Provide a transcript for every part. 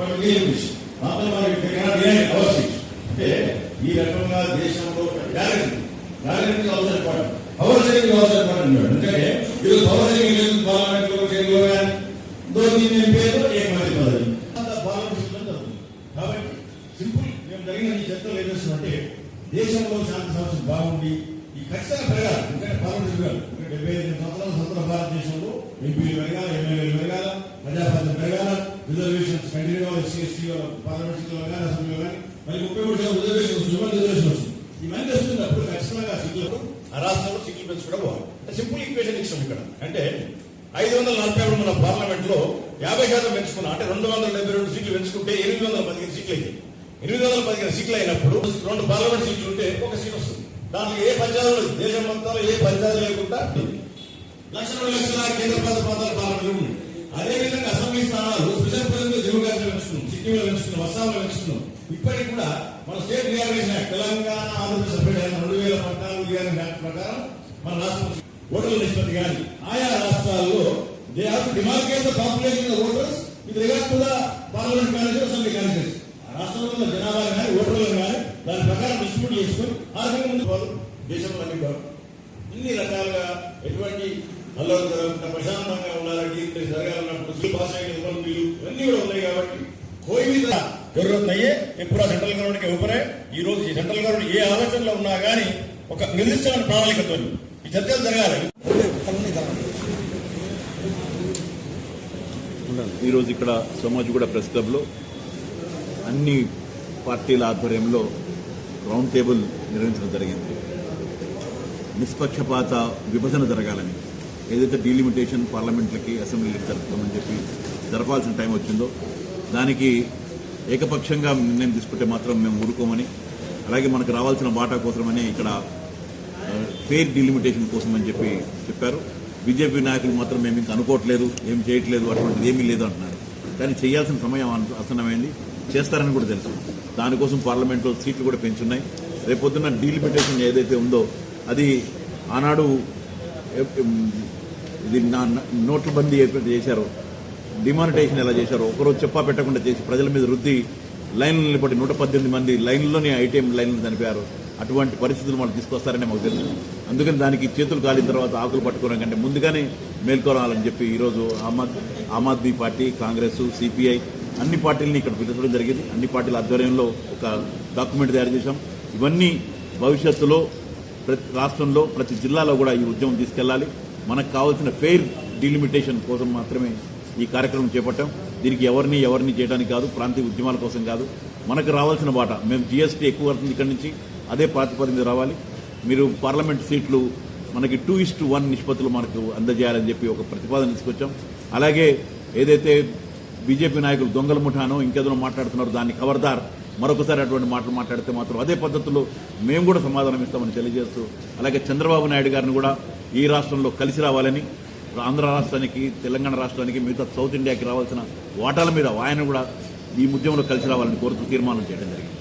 from the మాత్రం వారి hour seats అంటే ఈ రకంగా దేశంలో గ్యారెంటీ గ్యారెంటీ అవసరపడ పవర్ సేవింగ్ అవసరపడుతున్నాడు ఎందుకంటే ఈరోజు పవర్ పార్లమెంట్లో కేంద్రంలో దో దీని ఎంపీలో ఏకమంది పదవి కాబట్టి సింపుల్ మేము జరిగిన ఈ చర్చలు ఏం చేస్తున్నామంటే దేశంలో శాంతి సమస్య బాగుంది. ఈ ఖచ్చితంగా పెరగాలి. ఎందుకంటే పార్లమెంట్ పెరగాలి. డెబ్బై ఐదు సంవత్సరాల స్వతంత్ర భారతదేశంలో ఎంపీలు పెరగాల ఎమ్మెల్యేలు పెరగాల ప్రజాప్రతినిధులు పెరగాల. రిజర్వేషన్స్ కంటిన్యూ కావాలి ఎస్సీ ఎస్టీ పార్లమెంట్ సీట్లో కానీ అసెంబ్లీలో కానీ మరి ముప్పై మూడు శాతం రిజర్వేషన్ వస్తుంది ఇవాళ రిజర్వేషన్ వస్తుంది ఇవన్నీ వస్తున్నప్పుడు ఖచ్చితంగా సీట్లకు ఆ రాష్ట్రంలో సీట్లు పెంచుకోవడం బాగుంది సింపుల్ ఈక్వేషన్ ఇచ్చాం ఇక్కడ. అంటే ఐదు వందల నలభై ఆరు మన పార్లమెంట్లో యాభై శాతం పెంచుకున్నా అంటే రెండు వందల డెబ్బై రెండు సీట్లు పెంచుకుంటే ఎనిమిది వందల పదిహేను సీట్లు అయ్యాయి ఎనిమిది వందల పదిహేను సీట్లు అయినప్పుడు రెండు పార్లమెంట్ సీట్లు ఉంటే ఒక సీట్ వస్తుంది. దాంట్లో ఏ పంచాయతీ లేదు దేశం మొత్తంలో ఏ పంచాయతీ లేకుండా లక్ష రెండు లక్షల కేంద్ర ప్రాంత ప్రాంతాల పార్లమెంట్ ఉంది అదేవిధంగా అసెంబ్లీ స్థానాలు స్పెషల్ ప్రజలు జమ్మూ కాశ్మీర్ పెంచుతున్నాం సిక్కింలో పెంచుతున్నాం అస్సాంలో పెంచుతున్నాం ఇప్పటికి కూడా మన state reservation act Telangana Andhra Pradesh separate అయిన రెండు వేల పద్నాలుగు రిజర్వేషన్ యాక్ట్ ప్రకారం మన రాష్ట్రం ఓటర్ల నిష్పత్తి కానీ ఆయా రాష్ట్రాల్లో they have to demarcate the population of voters with regard to the parliament colleges assembly colleges రాష్ట్రంలో ఉన్న జనాభా కానీ ఓటర్లు కానీ దాని ప్రకారం డిస్ట్రిబ్యూట్ చేసుకుని ఆ రకంగా ముందు వాళ్ళు దేశంలో అన్ని ఇన్ని రకాలుగా ఎటువంటి అల్లరి జరగకుండా ప్రశాంతంగా కొన్ని జరగాలన్నప్పుడు ఇవన్నీ కూడా ఉన్నాయి కాబట్టి ఎప్పుడు సెంట్రల్ గవర్నమెంట్కి ఇవ్వరే ఈ రోజు సెంట్రల్ గవర్నమెంట్ ఏ ఆలోచనలో ఉన్నా కానీ ఒక నిర్దిష్టమైన ప్రణాళికతో ఈ చర్చలు జరగాలి. ఈరోజు ఇక్కడ సోమాజిగూడ ప్రెస్ క్లబ్లో అన్ని పార్టీల ఆధ్వర్యంలో రౌండ్ టేబుల్ నిర్వహించడం జరిగింది. నిష్పక్షపాత విభజన జరగాలని. ఏదైతే డీలిమిటేషన్ పార్లమెంట్లకి అసెంబ్లీలకి జరుపుతామని చెప్పి జరపాల్సిన టైం వచ్చిందో దానికి ఏకపక్షంగా నిర్ణయం తీసుకుంటే మాత్రం మేము ఊరుకోమని అలాగే మనకు రావాల్సిన వాటా కోసమని ఇక్కడ ఫెయిర్ డీలిమిటేషన్ కోసం అని చెప్పి చెప్పారు. బీజేపీ నాయకులు మాత్రం మేము ఇంకా అనుకోవట్లేదు ఏం చేయట్లేదు అటువంటిది ఏమీ లేదు అంటున్నారు. కానీ చేయాల్సిన సమయం అసనమైంది ఆసన్నమైంది చేస్తారని కూడా తెలుసు. దానికోసం పార్లమెంట్లో సీట్లు కూడా పెంచున్నాయి. రేపొద్దున డీలిమిటేషన్ ఏదైతే ఉందో అది ఆనాడు ఇది నా నోట్ల బందీ ఏర్పాటు చేశారో. డిమానిటేషన్ ఎలా చేశారో? ఒకరోజు చెప్పా పెట్టకుండా చేసి ప్రజల మీద రుద్ది లైన్లు నిలబడి నూట పద్దెనిమిది మంది లైన్లోనే ఐటీఎం లైన్లు చనిపోయారు. అటువంటి పరిస్థితులు వాళ్ళు తీసుకొస్తారని మాకు తెలుసు. అందుకని దానికి చేతులు కాలిన తర్వాత ఆకులు పట్టుకోవడం కంటే ముందుగానే మేల్కొనాలని చెప్పి ఈరోజు ఆమ్ ఆద్- ఆమ్ ఆద్మీ పార్టీ కాంగ్రెస్ సిపిఐ అన్ని పార్టీలని ఇక్కడ పిలిచడం జరిగింది. అన్ని పార్టీల ఆధ్వర్యంలో ఒక డాక్యుమెంట్ తయారు చేశాం. ఇవన్నీ భవిష్యత్తులో ప్రతి రాష్ట్రంలో ప్రతి జిల్లాలో కూడా ఈ ఉద్యమం తీసుకెళ్ళాలి మనకు కావాల్సిన ఫెయిర్ డిలిమిటేషన్ కోసం మాత్రమే ఈ కార్యక్రమం చేపట్టాం. దీనికి ఎవరిని ఎవరిని చేయడానికి కాదు ప్రాంతీయ ఉద్యమాల కోసం కాదు. మనకు రావాల్సిన బాట మేము జీఎస్టీ ఎక్కువ పడుతుంది ఇక్కడి నుంచి అదే ప్రాతిపదిక రావాలి. మీరు పార్లమెంట్ సీట్లు మనకి టూ ఇస్ట్ వన్ నిష్పత్తులు మనకు అందజేయాలని చెప్పి ఒక ప్రతిపాదన తీసుకొచ్చాం. అలాగే ఏదైతే బీజేపీ నాయకులు దొంగల ముఠానో ఇంకేదో మాట్లాడుతున్నారో దాన్ని ఖబర్దార్ మరొకసారి అటువంటి మాటలు మాట్లాడితే మాత్రం అదే పద్ధతిలో మేము కూడా సమాధానం ఇస్తామని తెలియజేస్తూ అలాగే చంద్రబాబు నాయుడు గారిని కూడా ఈ రాష్ట్రంలో కలిసి రావాలని ఆంధ్ర రాష్ట్రానికి తెలంగాణ రాష్ట్రానికి మిగతా సౌత్ ఇండియాకి రావాల్సిన వాటాల మీద ఆయన కూడా ఈ ఉద్యమంలో కలిసి రావాలని కోరుతూ తీర్మానం చేయడం జరిగింది.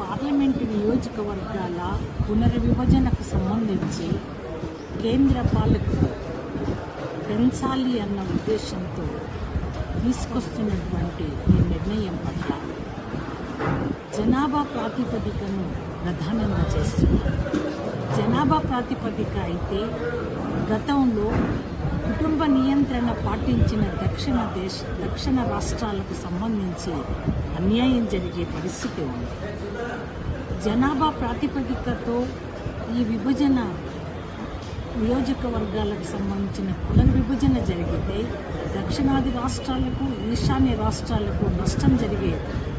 పార్లమెంటు నియోజకవర్గాల పునర్విభజనకు సంబంధించి కేంద్ర పాలకులు పెంచాలి అన్న ఉద్దేశంతో తీసుకొస్తున్నటువంటి ఈ నిర్ణయం పట్ల జనాభా ప్రాతిపదికను ప్రధానంగా చేస్తున్నారు. జనాభా ప్రాతిపదిక అయితే గతంలో కుటుంబ నియంత్రణ పాటించిన దక్షిణ దేశ దక్షిణ రాష్ట్రాలకు సంబంధించి అన్యాయం జరిగే పరిస్థితి ఉంది. జనాభా ప్రాతిపదికతో ఈ విభజన నియోజకవర్గాలకు సంబంధించిన పునర్విభజన జరిగితే దక్షిణాది రాష్ట్రాలకు ఈశాన్య రాష్ట్రాలకు నష్టం జరిగే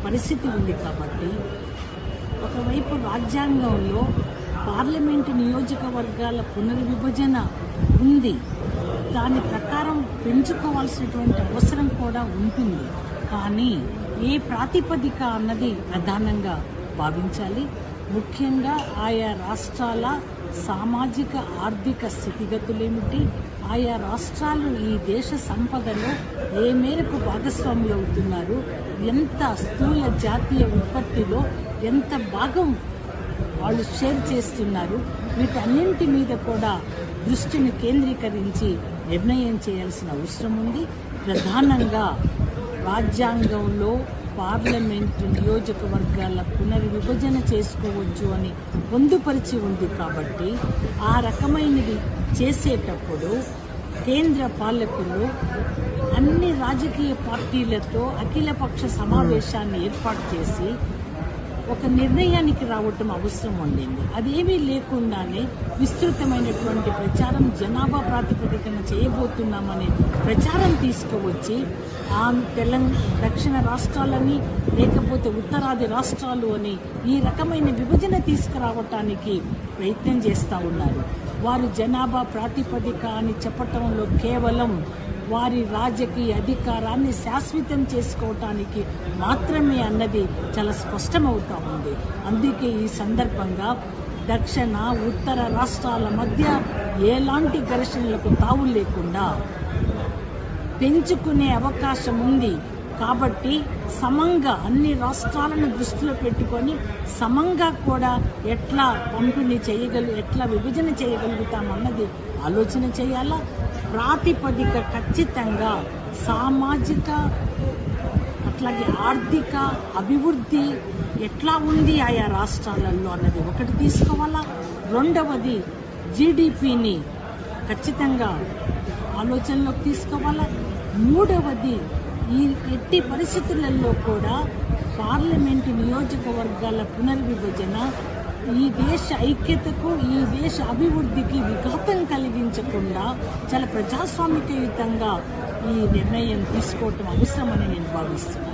పరిస్థితి ఉంది కాబట్టి ఒకవైపు రాజ్యాంగంలో పార్లమెంటు నియోజకవర్గాల పునర్విభజన ఉంది. దాని ప్రకారం పెంచుకోవాల్సినటువంటి అవసరం కూడా ఉంటుంది. కానీ ఏ ప్రాతిపదిక అన్నది ప్రధానంగా భావించాలి. ముఖ్యంగా ఆయా రాష్ట్రాల సామాజిక ఆర్థిక స్థితిగతులేమిటి? ఆయా రాష్ట్రాలు ఈ దేశ సంపదలో ఏ మేరకు భాగస్వాములు అవుతున్నారు ఎంత స్థూల జాతీయ ఉత్పత్తిలో ఎంత భాగం వాళ్ళు షేర్ చేస్తున్నారు? వీటన్నింటి మీద కూడా దృష్టిని కేంద్రీకరించి నిర్ణయం చేయాల్సిన అవసరం ఉంది. ప్రధానంగా రాజ్యాంగంలో పార్లమెంటు నియోజకవర్గాల పునర్విభజన చేసుకోవచ్చు అని పొందుపరిచి ఉంది కాబట్టి ఆ రకమైనది చేసేటప్పుడు కేంద్ర పాలకులు అన్ని రాజకీయ పార్టీలతో అఖిలపక్ష సమావేశాన్ని ఏర్పాటు చేసి ఒక నిర్ణయానికి రావటం అవసరం ఉండింది అదేమీ లేకుండానే విస్తృతమైనటువంటి ప్రచారం జనాభా ప్రాతిపదికన చేయబోతున్నామనే ప్రచారం తీసుకువచ్చి ఆ తెలంగాణ దక్షిణ రాష్ట్రాలని లేకపోతే ఉత్తరాది రాష్ట్రాలు అని ఈ రకమైన విభజన తీసుకురావటానికి ప్రయత్నం చేస్తూ ఉన్నారు. వారు జనాభా ప్రాతిపదిక అని చెప్పటంలో కేవలం వారి రాజకీయ అధికారాన్ని శాశ్వతం చేసుకోవటానికి మాత్రమే అన్నది చాలా స్పష్టమవుతా ఉంది. అందుకే ఈ సందర్భంగా దక్షిణ ఉత్తర రాష్ట్రాల మధ్య ఎలాంటి ఘర్షణలకు తావు లేకుండా పెంచుకునే అవకాశం ఉంది కాబట్టి సమంగా అన్ని రాష్ట్రాలను దృష్టిలో పెట్టుకొని సమంగా కూడా ఎట్లా పంపిణీ చేయగలు ఎట్లా విభజన చేయగలుగుతామన్నది ఆలోచన చేయాలా? ప్రాతిపదిక ఖచ్చితంగా సామాజిక అట్లాగే ఆర్థిక అభివృద్ధి ఎట్లా ఉంది ఆయా రాష్ట్రాలలో అన్నది ఒకటి తీసుకోవాలా? రెండవది జీడిపిని ఖచ్చితంగా ఆలోచనలోకి తీసుకోవాలా? మూడవది ఈ ఎట్టి పరిస్థితులలో కూడా పార్లమెంటు నియోజకవర్గాల పునర్విభజన ఈ దేశ ఐక్యతకు ఈ దేశ అభివృద్ధికి విఘాతం కలిగించకుండా చాలా ప్రజాస్వామికయుతంగా ఈ నిర్ణయం తీసుకోవటం అవసరమని నేను భావిస్తున్నాను.